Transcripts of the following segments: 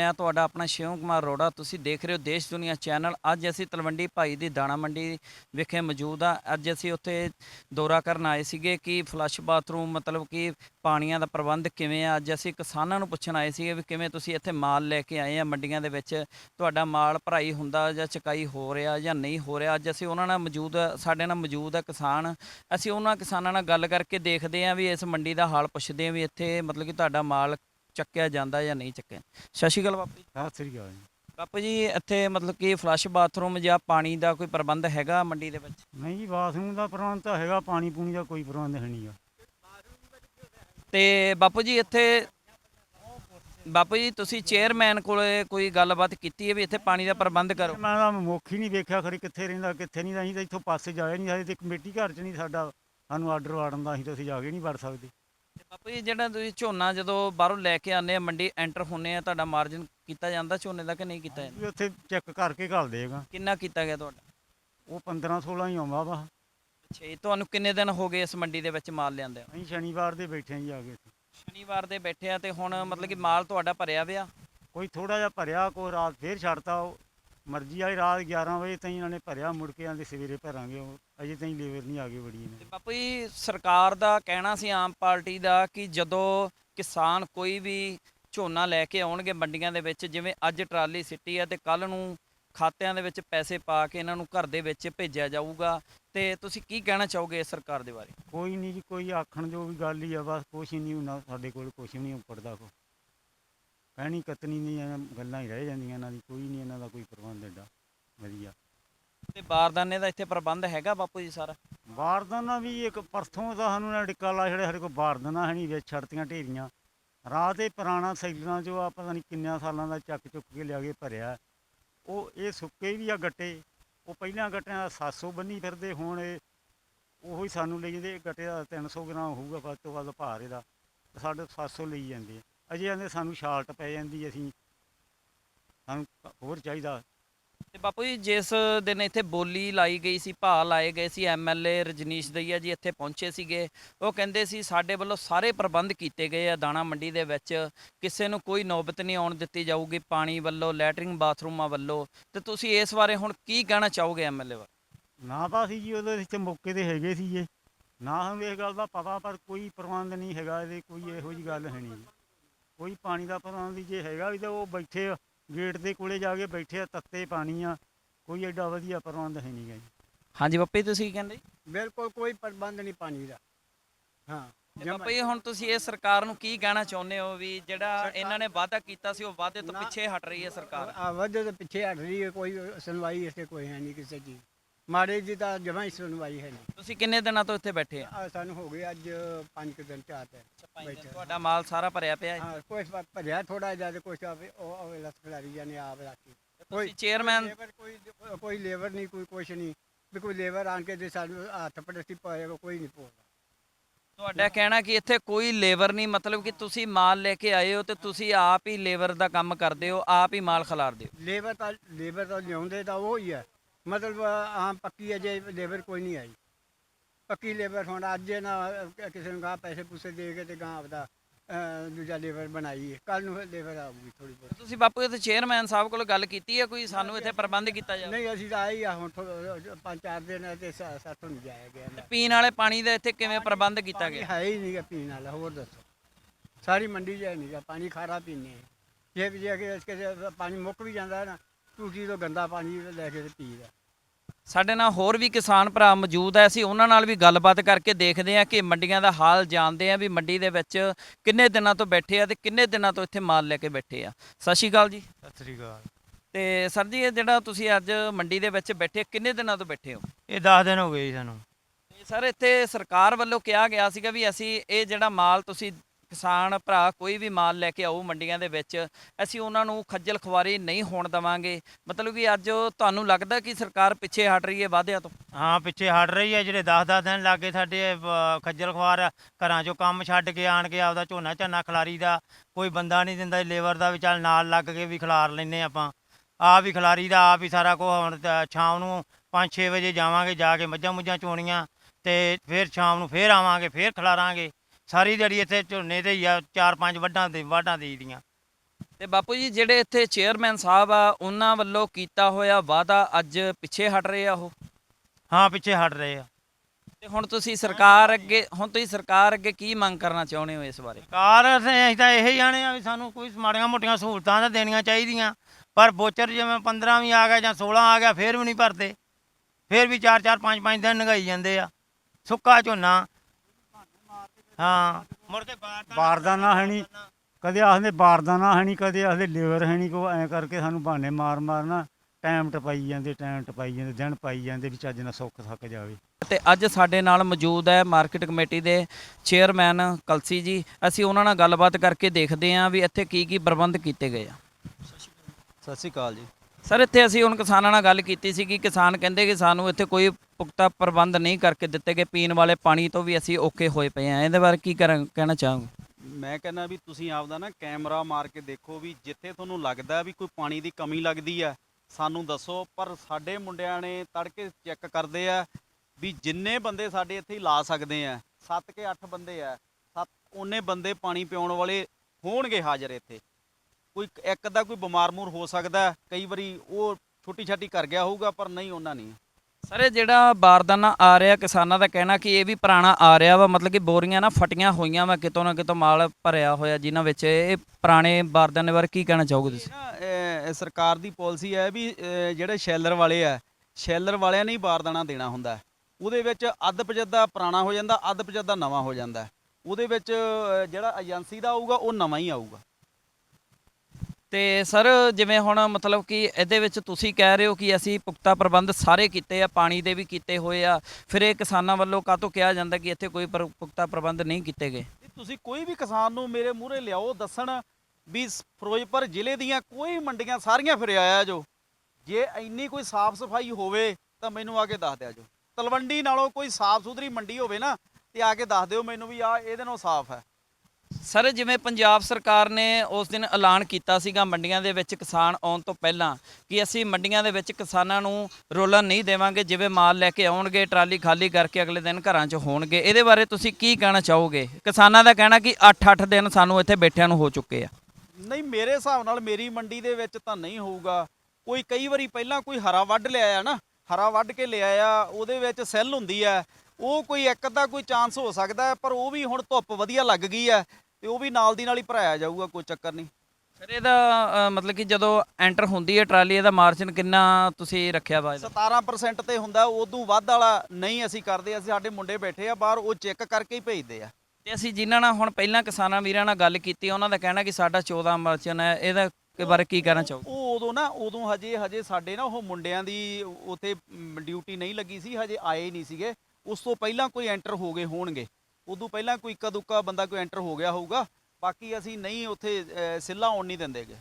ਮੈਂ ਤੁਹਾਡਾ ਆਪਣਾ ਸ਼ਿਵਮ ਕੁਮਾਰ ਰੋੜਾ ਤੁਸੀਂ ਦੇਖ ਰਹੇ ਹੋ ਦੇਸ਼ ਦੁਨੀਆ ਚੈਨਲ। ਅੱਜ ਅਸੀਂ ਤਲਵੰਡੀ ਭਾਈ ਦੀ ਦਾਣਾ ਮੰਡੀ ਵਿਖੇ ਮੌਜੂਦ ਆ ਅੱਜ ਅਸੀਂ ਉੱਥੇ ਦੌਰਾ ਕਰਨ ਆਏ ਸੀਗੇ ਕਿ ਫਲੱਸ਼ ਬਾਥਰੂਮ ਮਤਲਬ ਕਿ ਪਾਣੀਆਂ ਦਾ ਪ੍ਰਬੰਧ ਕਿਵੇਂ ਆ। ਅੱਜ ਅਸੀਂ ਕਿਸਾਨਾਂ ਨੂੰ ਪੁੱਛਣ ਆਏ ਸੀਗੇ ਵੀ ਕਿਵੇਂ ਤੁਸੀਂ ਇੱਥੇ ਮਾਲ ਲੈ ਕੇ ਆਏ ਆ ਮੰਡੀਆਂ ਦੇ ਵਿੱਚ। ਤੁਹਾਡਾ ਮਾਲ ਭਰਾਈ ਹੁੰਦਾ ਜਾਂ ਚਕਾਈ ਹੋ ਰਿਹਾ ਜਾਂ ਨਹੀਂ ਹੋ ਰਿਹਾ। ਅੱਜ ਅਸੀਂ ਉਹਨਾਂ ਨਾਲ ਮੌਜੂਦ, ਸਾਡੇ ਨਾਲ ਮੌਜੂਦ ਆ ਕਿਸਾਨ। ਅਸੀਂ ਉਹਨਾਂ ਕਿਸਾਨਾਂ ਨਾਲ ਗੱਲ ਕਰਕੇ ਦੇਖਦੇ ਆ ਵੀ ਇਸ ਮੰਡੀ ਦਾ ਹਾਲ ਪੁੱਛਦੇ ਆ ਵੀ ਇੱਥੇ ਮਤਲਬ ਕਿ ਤੁਹਾਡਾ ਮਾਲ ਚੱਕਿਆ ਜਾਂਦਾ ਜਾਂ ਨਹੀਂ ਚੱਕਿਆ। ਸਤਿ ਸ਼੍ਰੀ ਅਕਾਲ ਬਾਪੂ ਜੀ। ਸਤਿ ਸ੍ਰੀ ਅਕਾਲ ਜੀ। ਬਾਪੂ ਜੀ ਇੱਥੇ ਮਤਲਬ ਕਿ ਫਲੱਸ਼ ਬਾਥਰੂਮ ਜਾਂ ਪਾਣੀ ਦਾ ਕੋਈ ਪ੍ਰਬੰਧ ਹੈਗਾ ਮੰਡੀ ਦੇ ਵਿੱਚ? ਨਹੀਂ ਜੀ ਬਾਥਰੂਮ ਦਾ ਪ੍ਰਬੰਧ ਤਾਂ ਹੈਗਾ ਪਾਣੀ ਪੂਣੀ ਦਾ ਕੋਈ ਪ੍ਰਬੰਧ ਹੈ ਨਹੀਂਗਾ ਤੇ ਬਾਪੂ ਜੀ ਇੱਥੇ ਬਾਪੂ ਜੀ ਤੁਸੀਂ ਚੇਅਰਮੈਨ ਕੋਲੇ ਕੋਈ ਗੱਲਬਾਤ ਕੀਤੀ ਹੈ ਵੀ ਇੱਥੇ ਪਾਣੀ ਦਾ ਪ੍ਰਬੰਧ ਕਰੋ? ਮੈਂ ਤਾਂ ਮੁੱਖ ਹੀ ਨਹੀਂ ਵੇਖਿਆ ਖਰੇ ਕਿੱਥੇ ਰਹਿੰਦਾ ਕਿੱਥੇ ਨਹੀਂ ਅਸੀਂ ਤਾਂ ਇੱਥੋਂ ਪਾਸੇ ਜਾਇਆ ਨਹੀਂ ਸਾਡੇ ਤੇ ਕਮੇਟੀ ਘਰ ਚ ਨਹੀਂ ਸਾਡਾ ਸਾਨੂੰ ਆਰਡਰ ਵਾੜਨ ਦਾ ਅਸੀਂ ਤਾਂ ਅਸੀਂ ਜਾ ਕੇ ਨਹੀਂ ਵੜ ਸਕਦੇ। ਬਾਪੂ ਜੀ ਜਿਹੜਾ ਤੁਸੀਂ ਝੋਨਾ ਜਦੋਂ ਬਾਹਰੋਂ ਲੈ ਕੇ ਆਉਂਦੇ ਆ ਮੰਡੀ ਐਂਟਰ ਹੁੰਨੇ ਆ ਤੁਹਾਡਾ ਮਾਰਜਨ ਕੀਤਾ ਜਾਂਦਾ ਝੋਨੇ ਦਾ ਕਿ ਨਹੀਂ ਕੀਤਾ ਜਾਂਦਾ? ਵੀ ਉੱਥੇ ਚੈੱਕ ਕਰਕੇ ਘੱਲ ਦੇਗਾ। ਕਿੰਨਾ ਕੀਤਾ ਗਿਆ ਤੁਹਾਡਾ? ਉਹ 15 16 ਹੀ ਆਉਂਦਾ ਵਾ। ਅੱਛਾ ਜੀ ਤੁਹਾਨੂੰ ਕਿੰਨੇ ਦਿਨ ਹੋ ਗਏ ਇਸ ਮੰਡੀ ਦੇ ਵਿੱਚ ਮਾਲ ਲਿਆਂਦੇ ਅਸੀਂ ਸ਼ਨੀਵਾਰ ਦੇ ਬੈਠੇ ਹਾਂ ਜੀ ਆ ਕੇ। ਇੱਥੇ। ਸ਼ਨੀਵਾਰ ਦੇ ਬੈਠੇ ਆ ਤੇ ਹੁਣ ਮਤਲਬ ਕਿ ਮਾਲ ਤੁਹਾਡਾ ਭਰਿਆ ਪਿਆ? ਕੋਈ ਥੋੜਾ ਜਿਹਾ ਭਰਿਆ ਕੋਈ ਰਾਤ ਫੇਰ ਛੱਡਤਾ ਉਹ। ਮਰਜ਼ੀ ਵਾਲੀ ਰਾਤ 11 ਵਜੇ ਤਾਈਂ ਇਹਨਾਂ ਨੇ ਭਰਿਆ ਮੁੜ ਕੇ ਆਂਦੇ ਸਵੇਰੇ ਭਰਾਂਗੇ ਉਹ। ਅਜੇ ਤਾਈਂ ਲੇਬਰ ਨਹੀਂ ਆ ਗਈ ਬੜੀ ਤੇ ਬਾਪੂ ਜੀ ਸਰਕਾਰ ਦਾ ਕਹਿਣਾ ਸੀ ਆਮ ਪਾਰਟੀ ਦਾ ਕਿ ਜਦੋਂ ਕਿਸਾਨ ਕੋਈ ਵੀ ਝੋਨਾ ਲੈ ਕੇ ਆਉਣਗੇ ਮੰਡੀਆਂ ਦੇ ਵਿੱਚ ਜਿਵੇਂ ਅੱਜ ਟਰਾਲੀ ਸਿੱਟੀ ਆ ਤੇ ਕੱਲ ਨੂੰ ਖਾਤਿਆਂ ਦੇ ਵਿੱਚ ਪੈਸੇ ਪਾ ਕੇ ਇਹਨਾਂ ਨੂੰ ਘਰ ਦੇ ਵਿੱਚ ਭੇਜਿਆ ਜਾਊਗਾ। ਤੇ ਤੁਸੀਂ ਕੀ ਕਹਿਣਾ ਚਾਹੋਗੇ ਇਸ ਸਰਕਾਰ ਦੇ ਬਾਰੇ? ਕੋਈ ਨਹੀਂ ਜੀ ਕੋਈ ਆਖਣ ਜੋ ਵੀ ਗੱਲ ਹੀ ਆ ਬਸ ਕੁਛ ਹੀ ਨਹੀਂ ਹੁੰਦਾ ਸਾਡੇ ਕੋਲ ਕੁਛ ਵੀ ਨਹੀਂ ਉੱਪੜਦਾ ਕੋ ਕਹਿਣੀ ਕਤਨੀ ਨਹੀਂ ਐਂ ਗੱਲਾਂ ਹੀ ਰਹਿ ਜਾਂਦੀਆਂ ਇਹਨਾਂ ਦੀ ਕੋਈ ਨਹੀਂ ਇਹਨਾਂ ਦਾ ਕੋਈ ਪ੍ਰਬੰਧ ਏਡਾ ਵਧੀਆ। ਤੇ ਬਾਰਦਾਨੇ ਦਾ ਇੱਥੇ ਪ੍ਰਬੰਧ ਹੈਗਾ ਬਾਪੂ ਜੀ ਸਾਰਾ? ਬਾਰਦਾਨਾ ਵੀ ਇੱਕ ਪਰਸੋਂ ਦਾ ਸਾਨੂੰ ਨਾ ਟਿੱਕਾ ਲਾ ਛੜੇ ਸਾਡੇ ਕੋਲ ਬਾਰਦਾਨਾ ਹੈ ਨਹੀਂ ਵਿੱਚ, ਛੜਤੀਆਂ ਢੇਰੀਆਂ। ਰਾਤ ਇਹ ਪੁਰਾਣਾ ਸੈਲਰਾਂ ਚੋਂ ਆ ਪਤਾ ਨਹੀਂ ਕਿੰਨਿਆਂ ਸਾਲਾਂ ਦਾ ਚੱਕ ਚੁੱਕ ਕੇ ਲਿਆ ਕੇ ਭਰਿਆ। ਉਹ ਇਹ ਸੁੱਕੇ ਵੀ ਆ ਗੱਟੇ, ਉਹ ਪਹਿਲਾਂ ਗੱਟਿਆਂ ਦਾ 700 ਬੰਨੀ ਫਿਰਦੇ, ਹੁਣ ਇਹ ਉਹੀ ਸਾਨੂੰ ਲਈ ਜਾਂਦੇ, ਇਹ ਗੱਟੇ ਦਾ 300 ਗ੍ਰਾਮ ਹੋਊਗਾ ਵੱਧ ਤੋਂ ਵੱਧ ਭਾਰ ਇਹਦਾ ਤੇ ਸਾਡੇ 700 ਲਈ ਜਾਂਦੇ ਆ। ਅਜੇ ਆਂਦੇ ਸਾਨੂੰ ਸ਼ਾਲਟ ਪੈ ਜਾਂਦੀ, ਅਸੀਂ ਸਾਨੂੰ ਹੋਰ ਚਾਹੀਦਾ ਤੇ ਬਾਪੂ ਜੀ ਜਿਸ ਦਿਨ ਇੱਥੇ ਬੋਲੀ ਲਾਈ ਗਈ ਸੀ ਭਾ ਲਾਏ ਗਏ ਸੀ ਐਮਐਲਏ ਰਜਨੀਸ਼ ਦਈਆ ਜੀ ਇੱਥੇ ਪਹੁੰਚੇ ਸੀਗੇ। ਉਹ ਕਹਿੰਦੇ ਸੀ ਸਾਡੇ ਵੱਲੋਂ ਸਾਰੇ ਪ੍ਰਬੰਧ ਕੀਤੇ ਗਏ ਆ ਦਾਣਾ ਮੰਡੀ ਦੇ ਵਿੱਚ। ਕਿਸੇ ਨੂੰ ਕੋਈ ਨੌਬਤ ਨਹੀਂ ਆਉਣ ਦਿੱਤੀ ਜਾਊਗੀ ਪਾਣੀ ਵੱਲੋਂ ਲੈਟਰਿੰਗ ਬਾਥਰੂਮਾਂ ਵੱਲੋਂ। ਤੇ ਤੁਸੀਂ ਇਸ ਬਾਰੇ ਹੁਣ ਕੀ ਕਹਿਣਾ ਚਾਹੋਗੇ ਐਮਐਲਏ ਬਾਰੇ? ਨਾ ਤਾਂ ਸੀ ਜੀ ਉਹਦੇ ਵਿੱਚ ਮੌਕੇ ਤੇ ਹੈਗੇ ਸੀ ਇਹ ਨਾ ਸਾਨੂੰ ਇਸ ਗੱਲ ਦਾ ਪਤਾ ਪਰ ਕੋਈ ਪ੍ਰਬੰਧ ਨਹੀਂ ਹੈਗਾ ਇਹਦੇ ਕੋਈ ਇਹੋ ਜੀ ਗੱਲ ਹੈ ਨਹੀਂ। ਜੀ। ਕੋਈ ਪਾਣੀ ਦਾ ਪ੍ਰਬੰਧ ਜੇ ਹੈਗਾ ਵੀ ਤਾਂ ਉਹ ਬੈਠੇ ਆ, ਗੇਟ ਦੇ ਕੋਲੇ ਜਾ ਕੇ ਬੈਠੇ ਆ ਤੱਤੇ ਪਾਣੀ ਆ ਕੋਈ ਐਡਾ ਵਧੀਆ ਪ੍ਰਬੰਧ ਹੈ ਨਹੀਂਗਾ ਜੀ। ਹਾਂਜੀ ਬਾਪੂ ਜੀ ਤੁਸੀਂ ਕੀ ਕਹਿੰਦੇ ਬਿਲਕੁਲ ਕੋਈ ਪ੍ਰਬੰਧ ਨਹੀਂ ਪਾਣੀ ਦਾ। ਹਾਂ ਤੇ ਬਾਪੂ ਜੀ ਹੁਣ ਤੁਸੀਂ ਇਹ ਸਰਕਾਰ ਨੂੰ ਕੀ ਕਹਿਣਾ ਚਾਹੁੰਦੇ ਹੋ ਵੀ ਜਿਹੜਾ ਇਹਨਾਂ ਨੇ ਵਾਅਦਾ ਕੀਤਾ ਸੀ ਉਹ ਵਾਅਦੇ ਤੋਂ ਪਿੱਛੇ ਹਟ ਰਹੀ ਹੈ ਸਰਕਾਰ? ਆਵਾਜ਼ ਦੇ ਪਿੱਛੇ ਹਟ ਰਹੀ ਹੈ ਕੋਈ ਸੁਣਵਾਈ ਇੱਥੇ ਕੋਈ ਹੈ ਨਹੀਂ ਕਿਸੇ ਦੀ। ਮਾੜੇ ਜੀ ਤਾਂ ਜਮਾਂ ਹੀ ਸੁਣਵਾਈ ਹੈ ਨਹੀਂ। ਤੁਸੀਂ ਕਿੰਨੇ ਦਿਨਾਂ ਤੋਂ ਇੱਥੇ ਬੈਠੇ ਆ? ਸਾਨੂੰ ਹੋ ਗਏ ਅੱਜ ਪੰਜ ਕੁ ਦਿਨ ਚਾਰ ਬੈਠੇ। ਤੁਹਾਡਾ ਮਾਲ ਸਾਰਾ ਭਰਿਆ ਪਿਆ ਹੈ? ਹਾਂ ਕੁਛ ਭਰਿਆ ਥੋੜਾ ਜਿਹਾ ਤੇ ਕੁਛ ਆਵੇ ਉਹ ਆਵੇ ਲੱਤ ਖਿਲਾਰੀ ਜਾਨੇ ਆਪ ਰਾਖੀ ਤੁਸੀਂ ਚੇਅਰਮੈਨ ਲੇਬਰ ਕੋਈ ਕੋਈ ਲੇਬਰ ਨਹੀਂ ਕੋਈ ਕੁਛ ਨਹੀਂ। ਵੀ ਕੋਈ ਲੇਬਰ ਆਣ ਕੇ ਦੇ ਸਾਨੂੰ ਹੱਥ ਪੜਸਤੀ ਪਾਏਗਾ ਕੋਈ ਨਹੀਂ ਪੋਦਾ ਤੁਹਾਡਾ ਕਹਿਣਾ ਕਿ ਇੱਥੇ ਕੋਈ ਲੇਬਰ ਨਹੀਂ ਮਤਲਬ ਕਿ ਤੁਸੀਂ ਮਾਲ ਲੈ ਕੇ ਆਏ ਹੋ ਤੇ ਤੁਸੀਂ ਆਪ ਹੀ ਲੇਬਰ ਦਾ ਕੰਮ ਕਰਦੇ ਹੋ ਆਪ ਹੀ ਮਾਲ ਖਿਲਾਰਦੇ ਹੋ? ਲੇਬਰ ਤਾਂ ਲੇਬਰ ਤਾਂ ਲਿਆਉਂਦੇ ਤਾਂ ਉਹ ਹੀ ਹੈ ਮਤਲਬ ਆਮ ਪੱਕੀ ਅਜੇ ਲੇਬਰ ਕੋਈ ਨਹੀਂ ਆਈ। ਪੱਕੀ ਲੇਬਰ ਹੁਣ ਅੱਜ ਨਾ ਕਿਸੇ ਨੂੰ ਗਾਂ ਪੈਸੇ ਪੂਸੇ ਦੇ ਕੇ ਤੇ ਗਾਂ ਆਪਦਾ ਦੂਜਾ ਲੇਬਰ ਬਣਾਈ ਹੈ ਕੱਲ ਨੂੰ ਲੇਬਰ ਆਊਗੀ ਥੋੜੀ ਬਹੁਤ। ਤੁਸੀਂ ਬਾਪੂ ਇਹ ਚੇਅਰਮੈਨ ਸਾਹਿਬ ਕੋਲ ਗੱਲ ਕੀਤੀ ਹੈ ਕੋਈ ਸਾਨੂੰ ਇੱਥੇ ਪ੍ਰਬੰਧ ਕੀਤਾ ਜਾਵੇ? ਨਹੀਂ ਅਸੀਂ ਤਾਂ ਆਏ ਆ ਹੁਣ ਪੰਜ ਚਾਰ ਦਿਨ ਤੇ ਸਾਥੋਂ ਨਹੀਂ ਜਾਇਆ ਗਿਆ। ਪੀਣ ਵਾਲੇ ਪਾਣੀ ਦਾ ਇੱਥੇ ਕਿਵੇਂ ਪ੍ਰਬੰਧ ਕੀਤਾ ਗਿਆ? ਹੈ ਹੀ ਨਹੀਂਗਾ ਪੀਣ ਵਾਲਾ ਹੋਰ ਦੱਸੋ। ਸਾਰੀ ਮੰਡੀ ਜਾਇ ਨਹੀਂਗਾ ਪਾਣੀ ਖਾਰਾ ਪੀਨੇ ਜੇ ਵੀ ਜੇ ਕਿ ਕਿਸੇ ਪਾਣੀ ਮੁੱਕ ਵੀ ਜਾਂਦਾ ਹੈ ਨਾ ਟੂਟੀ ਤੋਂ ਗੰਦਾ ਪਾਣੀ ਲੈ ਕੇ ਤੇ ਪੀਦਾ ਸਾਡੇ ਨਾਲ ਹੋਰ ਵੀ ਕਿਸਾਨ ਭਰਾ ਮੌਜੂਦ ਐ ਅਸੀਂ ਉਹਨਾਂ ਨਾਲ ਵੀ ਗੱਲਬਾਤ ਕਰਕੇ ਦੇਖਦੇ ਹਾਂ ਕਿ ਮੰਡੀਆਂ ਦਾ ਹਾਲ ਜਾਣਦੇ ਹਾਂ ਵੀ ਮੰਡੀ ਦੇ ਵਿੱਚ ਕਿੰਨੇ ਦਿਨਾਂ ਤੋਂ ਬੈਠੇ ਆ ਤੇ ਕਿੰਨੇ ਦਿਨਾਂ ਤੋਂ ਇੱਥੇ ਮਾਲ ਲੈ ਕੇ ਬੈਠੇ ਆ। ਸਤਿ ਸ਼੍ਰੀ ਅਕਾਲ ਜੀ। ਸਤਿ ਸ੍ਰੀ ਅਕਾਲ। ਤੇ ਸਰ ਜੀ ਇਹ ਜਿਹੜਾ ਤੁਸੀਂ ਅੱਜ ਮੰਡੀ ਦੇ ਵਿੱਚ ਬੈਠੇ ਕਿੰਨੇ ਦਿਨਾਂ ਤੋਂ ਬੈਠੇ ਹੋ? ਇਹ 10 ਦਿਨ ਹੋ ਗਏ ਜੀ ਸਾਨੂੰ। ਤੇ ਸਰ ਇੱਥੇ ਸਰਕਾਰ ਵੱਲੋਂ ਕਿਹਾ ਗਿਆ ਸੀਗਾ ਵੀ ਅਸੀਂ ਇਹ ਜਿਹੜਾ ਮਾਲ ਤੁਸੀਂ ਕਿਸਾਨ ਭਰਾ ਕੋਈ ਵੀ ਮਾਲ ਲੈ ਕੇ ਆਓ ਮੰਡੀਆਂ ਦੇ ਵਿੱਚ ਅਸੀਂ ਉਹਨਾਂ ਨੂੰ ਖੱਜਲ ਖੁਆਰੀ ਨਹੀਂ ਹੋਣ ਦਵਾਂਗੇ। ਮਤਲਬ ਕਿ ਅੱਜ ਤੁਹਾਨੂੰ ਲੱਗਦਾ ਕਿ ਸਰਕਾਰ ਪਿੱਛੇ ਹਟ ਰਹੀ ਹੈ ਵਾਅਦਿਆਂ ਤੋਂ? ਹਾਂ ਪਿੱਛੇ ਹਟ ਰਹੀ ਹੈ ਜਿਹੜੇ 10-10 ਦਿਨ ਲੱਗੇ ਸਾਡੇ ਅਹ, ਖੱਜਲ ਖਵਾਰ ਘਰਾਂ ਚੋਂ ਕੰਮ ਛੱਡ ਕੇ ਆਣ ਕੇ ਆਪਦਾ ਝੋਨਾ ਝਾਨਾ ਖਿਲਾਰੀ ਦਾ ਕੋਈ ਬੰਦਾ ਨਹੀਂ ਦਿੰਦਾ ਲੇਬਰ ਦਾ ਵੀ ਚੱਲ ਨਾਲ ਲੱਗ ਕੇ ਵੀ ਖਿਲਾਰ ਲੈਨੇ ਆਪਾਂ। ਆਪ ਹੀ ਖਿਲਾਰੀ ਦਾ ਆਪ ਹੀ ਸਾਰਾ ਕੁਝ ਹੁਣ ਤਾਂ ਸ਼ਾਮ ਨੂੰ 5-6 ਵਜੇ ਜਾਵਾਂਗੇ ਜਾ ਕੇ ਮੱਝਾਂ ਮੁੱਝਾਂ ਚੋਣੀਆਂ ਤੇ ਫਿਰ ਸ਼ਾਮ ਨੂੰ ਫਿਰ ਆਵਾਂਗੇ ਫਿਰ ਖਲਾਰਾਂਗੇ। ਸਾਰੀ ਦਿਹਾੜੀ ਇੱਥੇ ਝੋਨੇ ਤੇ ਹੀ ਆ ਚਾਰ ਪੰਜ ਵੱਡਾਂ ਦੇ ਵਾਢਾਂ ਦੇ ਦੀਆਂ। ਤੇ ਬਾਪੂ ਜੀ ਜਿਹੜੇ ਇੱਥੇ ਚੇਅਰਮੈਨ ਸਾਹਿਬ ਆ ਉਹਨਾਂ ਵੱਲੋਂ ਕੀਤਾ ਹੋਇਆ ਵਾਅਦਾ ਅੱਜ ਪਿੱਛੇ ਹਟ ਰਹੇ ਆ ਉਹ? ਹਾਂ ਪਿੱਛੇ ਹਟ ਰਹੇ ਆ। ਤੇ ਹੁਣ ਤੁਸੀਂ ਸਰਕਾਰ ਅੱਗੇ ਹੁਣ ਤੁਸੀਂ ਸਰਕਾਰ ਅੱਗੇ ਕੀ ਮੰਗ ਕਰਨਾ ਚਾਹੁੰਦੇ ਹੋ ਇਸ ਬਾਰੇ? ਕਾਰ ਅਸੀਂ ਅਸੀਂ ਤਾਂ ਇਹ ਜਾਣੇ ਆ ਵੀ ਸਾਨੂੰ ਕੋਈ ਮਾੜੀਆਂ ਮੋਟੀਆਂ ਸਹੂਲਤਾਂ ਤਾਂ ਦੇਣੀਆਂ ਚਾਹੀਦੀਆਂ ਪਰ ਬੋਚਰ ਜਿਵੇਂ 15 ਵੀ ਆ ਗਿਆ ਜਾਂ 16 ਆ ਗਿਆ ਫੇਰ ਵੀ ਨਹੀਂ ਭਰਦੇ। ਫੇਰ ਵੀ 4 4 5 5 ਦਿਨ ਨਗਾਈ ਜਾਂਦੇ ਆ। ਸੁੱਕਾ ਝੋਨਾ ਹਾਂ। ਮੁੜ ਕੇ ਬਾਰਦਾਨਾ ਬਾਰਦਾਨਾ ਹੈ ਨਹੀਂ। ਕਦੇ ਆਖਦੇ ਬਾਰਦਾਨਾ ਹੈ ਨਹੀਂ ਕਦੇ ਆਖਦੇ ਲੇਬਰ ਹੈ ਨਹੀਂ ਕੋ ਐ ਕਰਕੇ ਸਾਨੂੰ ਬਹਾਨੇ ਮਾਰ ਮਾਰਨਾ। ਟਾਈਮ ਟਪਾਈ ਜਾਂਦੇ ਟਾਈਮ ਟਪਾਈ ਜਾਂਦੇ ਦਿਨ ਪਾਈ ਜਾਂਦੇ ਵੀ ਚੱਜ ਨਾਲ ਸੁੱਕ ਥੱਕ ਜਾਵੇ। ਤੇ ਅੱਜ ਸਾਡੇ ਨਾਲ ਮੌਜੂਦ ਹੈ ਮਾਰਕੀਟ ਕਮੇਟੀ ਦੇ ਚੇਅਰਮੈਨ ਕਲਸੀ ਜੀ। ਅਸੀਂ ਉਹਨਾਂ ਨਾਲ ਗੱਲਬਾਤ ਕਰਕੇ ਦੇਖਦੇ ਹਾਂ ਵੀ ਇੱਥੇ ਕੀ ਕੀ ਪ੍ਰਬੰਧ ਕੀਤੇ ਗਏ ਆ। ਸਤਿ ਸ਼੍ਰੀ ਅਕਾਲ ਜੀ। ਸਰ, ਇੱਥੇ ਅਸੀਂ ਹੁਣ ਕਿਸਾਨਾਂ ਨਾਲ ਗੱਲ ਕੀਤੀ ਸੀ ਕਿ ਕਿਸਾਨ ਕਹਿੰਦੇ ਕਿ ਸਾਨੂੰ ਇੱਥੇ ਕੋਈ ਪੁਖਤਾ ਪ੍ਰਬੰਧ ਨਹੀਂ ਕਰਕੇ ਦਿੱਤੇ ਗਏ, ਪੀਣ ਵਾਲੇ ਪਾਣੀ ਤੋਂ ਵੀ ਅਸੀਂ ਔਖੇ ਹੋਏ ਪਏ ਆ ਇਹਦੇ ਬਾਰੇ ਕੀ ਕਰਾਂ ਕਹਿਣਾ ਚਾਹੋਗੇ? ਮੈਂ ਕਹਿੰਦਾ ਵੀ ਤੁਸੀਂ ਆਪਦਾ ਨਾ ਕੈਮਰਾ ਮਾਰ ਕੇ ਦੇਖੋ ਵੀ ਜਿੱਥੇ ਤੁਹਾਨੂੰ ਲੱਗਦਾ ਵੀ ਕੋਈ ਪਾਣੀ ਦੀ ਕਮੀ ਲੱਗਦੀ ਹੈ ਸਾਨੂੰ ਦੱਸੋ। ਪਰ ਸਾਡੇ ਮੁੰਡਿਆਂ ਨੇ ਤੜਕੇ ਚੈੱਕ ਕਰਦੇ ਆ ਵੀ ਜਿੰਨੇ ਬੰਦੇ ਸਾਡੇ ਇੱਥੇ ਲਾ ਸਕਦੇ ਆ 7 ਕੇ 8 ਬੰਦੇ ਆ, ਸੱਤ, ਉਹਨੇ ਬੰਦੇ ਪਾਣੀ ਪਿਆਉਣ ਵਾਲੇ ਹੋਣਗੇ ਹਾਜ਼ਰ ਇੱਥੇ। ਕੋਈ ਇੱਕ ਦਾ ਕੋਈ ਬਿਮਾਰ ਮੂਰ ਹੋ ਸਕਦਾ ਕਈ ਵਾਰੀ ਉਹ ਛੋਟੀ ਛਾਟੀ ਕਰ ਗਿਆ ਹੋਊਗਾ ਪਰ ਨਹੀਂ ਉਹਨਾਂ ਨਹੀਂ ਸਰ ਇਹ ਜਿਹੜਾ ਬਾਰਦਾਨਾ ਆ ਰਿਹਾ ਕਿਸਾਨਾਂ ਦਾ ਕਹਿਣਾ ਕਿ ਇਹ ਵੀ ਪੁਰਾਣਾ ਆ ਰਿਹਾ ਵਾ ਮਤਲਬ ਕਿ ਬੋਰੀਆਂ ਨਾ ਫਟੀਆਂ ਹੋਈਆਂ ਵਾ ਕਿਤੋਂ ਨਾ ਕਿਤੋਂ ਮਾਲ ਭਰਿਆ ਹੋਇਆ ਜਿਨ੍ਹਾਂ ਵਿੱਚ ਇਹ ਪੁਰਾਣੇ ਬਾਰਦਾਨੇ ਬਾਰੇ ਕੀ ਕਹਿਣਾ ਚਾਹੋਗੇ ਇਹ ਤੁਸੀਂ ਅਹ, ਸਰਕਾਰ ਦੀ ਪਾਲਿਸੀ ਹੈ ਵੀ ਅਹ, ਜਿਹੜੇ ਸ਼ੈਲਰ ਵਾਲੇ ਆ ਸ਼ੈਲਰ ਵਾਲਿਆਂ ਨੇ ਹੀ ਬਾਰਦਾਨਾ ਦੇਣਾ ਹੁੰਦਾ ਹੈ। ਉਹਦੇ ਵਿੱਚ ਅੱਧ ਪਜੱਦਾ ਪੁਰਾਣਾ ਹੋ ਜਾਂਦਾ ਅੱਧ ਪਜੱਦਾ ਨਵਾਂ ਹੋ ਜਾਂਦਾ ਹੈ। ਉਹਦੇ ਵਿੱਚ ਅਹ, ਜਿਹੜਾ ਏਜੰਸੀ ਦਾ ਆਊਗਾ ਉਹ ਨਵਾਂ ਹੀ ਆਊਗਾ ਤੇ ਸਰ, ਜਿਵੇਂ ਹੁਣ ਮਤਲਬ ਕਿ ਇਹਦੇ ਵਿੱਚ ਤੁਸੀਂ ਕਹਿ ਰਹੇ ਹੋ ਕਿ ਅਸੀਂ ਪੁਖਤਾ ਪ੍ਰਬੰਧ ਸਾਰੇ ਕੀਤੇ ਆ, ਪਾਣੀ ਦੇ ਵੀ ਕੀਤੇ ਹੋਏ ਆ, ਫਿਰ ਇਹ ਕਿਸਾਨਾਂ ਵੱਲੋਂ ਕਾਹਤੋਂ ਕਿਹਾ ਜਾਂਦਾ ਕਿ ਇੱਥੇ ਕੋਈ ਪਰ- ਪੁਖਤਾ ਪ੍ਰਬੰਧ ਨਹੀਂ ਕੀਤੇ ਗਏ? ਤੁਸੀਂ ਕੋਈ ਵੀ ਕਿਸਾਨ ਨੂੰ ਮੇਰੇ ਮੂਹਰੇ ਲਿਆਓ, ਦੱਸਣ ਵੀ ਸ- ਫਿਰੋਜ਼ਪੁਰ ਜ਼ਿਲ੍ਹੇ ਦੀਆਂ ਕੋਈ ਮੰਡੀਆਂ ਸਾਰੀਆਂ ਫਿਰ ਆਇਆ ਜੋ। ਜੇ ਇੰਨੀ ਕੋਈ ਸਾਫ਼ ਸਫ਼ਾਈ ਹੋਵੇ, ਤਾਂ ਮੈਨੂੰ ਆ ਕੇ ਦੱਸ ਦਿਆ ਜੋ। ਤਲਵੰਡੀ ਨਾਲੋਂ ਕੋਈ ਸਾਫ਼ ਸੁਥਰੀ ਮੰਡੀ ਹੋਵੇ ਨਾ, ਤੇ ਆ ਕੇ ਦੱਸ ਦਿਓ ਮੈਨੂੰ ਵੀ ਆ ਇਹਦੇ ਨਾਲੋਂ ਸਾਫ਼ ਹੈ। ਸਰ, ਜਿਵੇਂ ਪੰਜਾਬ ਸਰਕਾਰ ਨੇ ਉਸ ਦਿਨ ਐਲਾਨ ਕੀਤਾ ਸੀਗਾ ਮੰਡੀਆਂ ਦੇ ਵਿੱਚ ਕਿਸਾਨ ਆਉਣ ਤੋਂ ਪਹਿਲਾਂ ਕਿ ਅਸੀਂ ਮੰਡੀਆਂ ਦੇ ਵਿੱਚ ਕਿਸਾਨਾਂ ਨੂੰ ਰੋਲਣ ਨਹੀਂ ਦੇਵਾਂਗੇ, ਜਿਵੇਂ ਮਾਲ ਲੈ ਕੇ ਆਉਣਗੇ, ਟਰਾਲੀ ਖਾਲੀ ਕਰਕੇ ਅਗਲੇ ਦਿਨ ਘਰਾਂ 'ਚ ਹੋਣਗੇ। ਇਹਦੇ ਬਾਰੇ ਤੁਸੀਂ ਕੀ ਕਹਿਣਾ ਚਾਹੋਗੇ? ਕਿਸਾਨਾਂ ਦਾ ਕਹਿਣਾ ਕਿ 8-8 ਦਿਨ ਸਾਨੂੰ ਇੱਥੇ ਬੈਠਿਆਂ ਨੂੰ ਹੋ ਚੁੱਕੇ ਆ। ਨਹੀਂ, ਮੇਰੇ ਹਿਸਾਬ ਨਾਲ ਮੇਰੀ ਮੰਡੀ ਦੇ ਵਿੱਚ ਤਾਂ ਨਹੀਂ ਹੋਊਗਾ। ਕੋਈ ਕਈ ਵਾਰੀ ਪਹਿਲਾਂ ਕੋਈ ਹਰਾ ਵੱਢ ਲਿਆਇਆ ਨਾ, ਹਰਾ ਵੱਢ ਕੇ ਲਿਆਇਆ, ਉਹਦੇ ਵਿੱਚ ਸੈੱਲ ਹੁੰਦੀ ਹੈ। ਉਹ ਕੋਈ ਇੱਕ ਅੱਧਾ ਕੋਈ ਚਾਂਸ ਹੋ ਸਕਦਾ ਪਰ ਉਹ ਵੀ ਹੁਣ ਧੁੱਪ ਵਧੀਆ ਲੱਗ ਗਈ ਹੈ। ਤੇ ਉਹ ਵੀ ਨਾਲ ਦੀ ਨਾਲ ਹੀ ਭਰਾਇਆ ਜਾਊਗਾ ਕੋਈ ਚੱਕਰ ਨਹੀਂ। ਸਰ ਇਹਦਾ ਅ, ਮਤਲਬ ਕਿ ਜਦੋਂ ਐਂਟਰ ਹੁੰਦੀ ਹੈ ਟਰਾਲੀ ਇਹਦਾ ਮਾਰਜਨ ਕਿੰਨਾ ਤੁਸੀਂ ਰੱਖਿਆ ਵਾ ਇਹਦਾ? 17% ਤੇ ਹੁੰਦਾ ਉਦੋਂ ਵੱਧ ਵਾਲਾ ਨਹੀਂ ਅਸੀਂ ਕਰਦੇ ਅਸੀਂ ਸਾਡੇ ਮੁੰਡੇ ਬੈਠੇ ਆ ਬਾਹਰ ਉਹ ਚੈੱਕ ਕਰਕੇ ਹੀ ਭੇਜਦੇ ਆ। ਤੇ ਅਸੀਂ ਜਿਨ੍ਹਾਂ ਨਾਲ ਹੁਣ ਪਹਿਲਾਂ ਕਿਸਾਨਾਂ ਵੀਰਾਂ ਨਾਲ ਗੱਲ ਕੀਤੀ ਉਹਨਾਂ ਦਾ ਕਹਿਣਾ ਕਿ ਸਾਡਾ 14 ਮਾਰਜਨ ਹੈ ਇਹਦਾ ਕੇ ਬਾਰੇ ਕੀ ਕਹਿਣਾ ਚਾਹੋਗੇ? ਉਹ ਉਦੋਂ ਨਾ ਉਦੋਂ ਹਜੇ ਹਜੇ ਸਾਡੇ ਨਾ ਉਹ ਮੁੰਡਿਆਂ ਦੀ ਉਥੇ ਡਿਊਟੀ ਨਹੀਂ ਲੱਗੀ ਸੀ ਹਜੇ ਆਏ ਨਹੀਂ ਸੀਗੇ। ਉਸ ਤੋਂ ਪਹਿਲਾਂ ਕੋਈ ਐਂਟਰ ਹੋ ਗਏ ਹੋਣਗੇ। ਉਦੋਂ ਪਹਿਲਾਂ ਕੋਈ ਇੱਕਾ ਦੁੱਕਾ ਬੰਦਾ ਕੋਈ ਐਂਟਰ ਹੋ ਗਿਆ ਹੋਊਗਾ, ਬਾਕੀ ਅਸੀਂ ਨਹੀਂ ਉੱਥੇ ਸਿੱਲਾ ਆਉਣ ਨਹੀਂ ਦਿੰਦੇਗੇ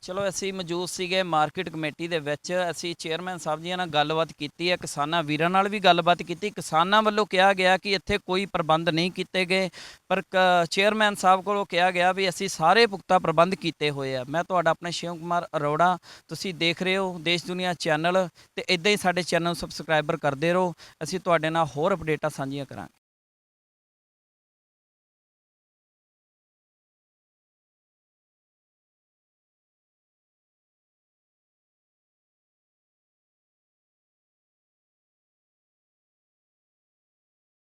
ਚਲੋ, ਅਸੀਂ ਮੌਜੂਦ ਸੀਗੇ ਮਾਰਕੀਟ ਕਮੇਟੀ ਦੇ ਵਿੱਚ, ਅਸੀਂ ਚੇਅਰਮੈਨ ਸਾਹਿਬ ਜੀ ਨਾਲ ਗੱਲਬਾਤ ਕੀਤੀ ਹੈ, ਕਿਸਾਨਾਂ ਵੀਰਾਂ ਨਾਲ ਵੀ ਗੱਲਬਾਤ ਕੀਤੀ। ਕਿਸਾਨਾਂ ਵੱਲੋਂ ਕਿਹਾ ਗਿਆ ਕਿ ਇੱਥੇ ਕੋਈ ਪ੍ਰਬੰਧ ਨਹੀਂ ਕੀਤੇ ਗਏ, ਪਰ ਕ- ਚੇਅਰਮੈਨ ਸਾਹਿਬ ਕੋਲੋਂ ਕਿਹਾ ਗਿਆ ਵੀ ਅਸੀਂ ਸਾਰੇ ਪੁਖਤਾ ਪ੍ਰਬੰਧ ਕੀਤੇ ਹੋਏ ਆ। ਮੈਂ ਤੁਹਾਡਾ ਆਪਣੇ ਸ਼ਿਵ ਕੁਮਾਰ ਅਰੋੜਾ, ਤੁਸੀਂ ਦੇਖ ਰਹੇ ਹੋ ਦੇਸ਼ ਦੁਨੀਆ ਚੈਨਲ, ਤੇ ਇਦਾਂ ਹੀ ਸਾਡੇ ਚੈਨਲ ਨੂੰ ਸਬਸਕ੍ਰਾਈਬਰ ਕਰਦੇ ਰਹੋ। ਅਸੀਂ ਤੁਹਾਡੇ ਨਾਲ ਹੋਰ ਅਪਡੇਟਾਂ ਸਾਂਝੀਆਂ ਕਰਾਂਗੇ।